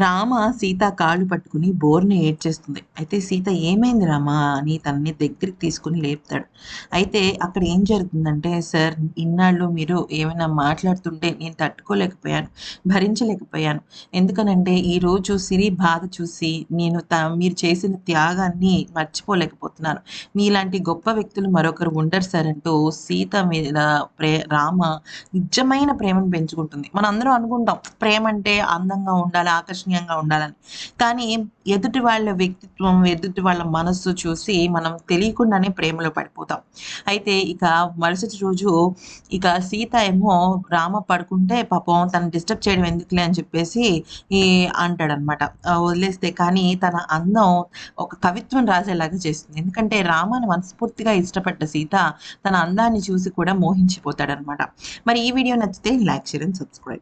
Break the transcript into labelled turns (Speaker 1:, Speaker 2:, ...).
Speaker 1: రామ సీత కాళ్ళు పట్టుకుని బోర్ని ఏడ్చేస్తుంది. అయితే సీత ఏమైంది రామ? అని తనని దగ్గరికి తీసుకుని లేపుతాడు. అయితే అక్కడ ఏం జరుగుతుందంటే సార్ ఇన్నాళ్ళు మీరు ఏమైనా మాట్లాడుతుంటే నేను తట్టుకోలేకపోయాను భరించలేకపోయాను. ఎందుకనంటే ఈరోజు సిరి బాధ చూసి నేను త మీరు చేసిన త్యాగాన్ని మర్చిపోలేకపోతున్నాను. మీలాంటి గొప్ప వ్యక్తులు మరొకరు ఉండరు సార్ అంటూ సీత మీద ప్రే రామ నిజమైన ప్రేమను పెంచుకుంటుంది. మనం అనుకుంటాం ప్రేమ అంటే అందంగా ఉండాలి ఆకర్షణ ఆకర్షణీయంగా ఉండాలని. కానీ ఎదుటి వాళ్ళ వ్యక్తిత్వం ఎదుటి వాళ్ళ మనస్సు చూసి మనం తెలియకుండానే ప్రేమలో పడిపోతాం. అయితే ఇక మరుసటి రోజు ఇక సీత ఏమో రామ పడుకుంటే పాపం తను డిస్టర్బ్ చేయడం ఎందుకులే అని చెప్పేసి ఈ అంటాడనమాట. వదిలేస్తే కానీ తన అందం ఒక కవిత్వం రాసేలాగా చేస్తుంది. ఎందుకంటే రామాను మనస్ఫూర్తిగా ఇష్టపడ్డ సీత తన అందాన్ని చూసి కూడా మోహించిపోతాడనమాట. మరి ఈ వీడియో నచ్చితే లైక్ షేర్ అండ్ సబ్స్క్రైబ్.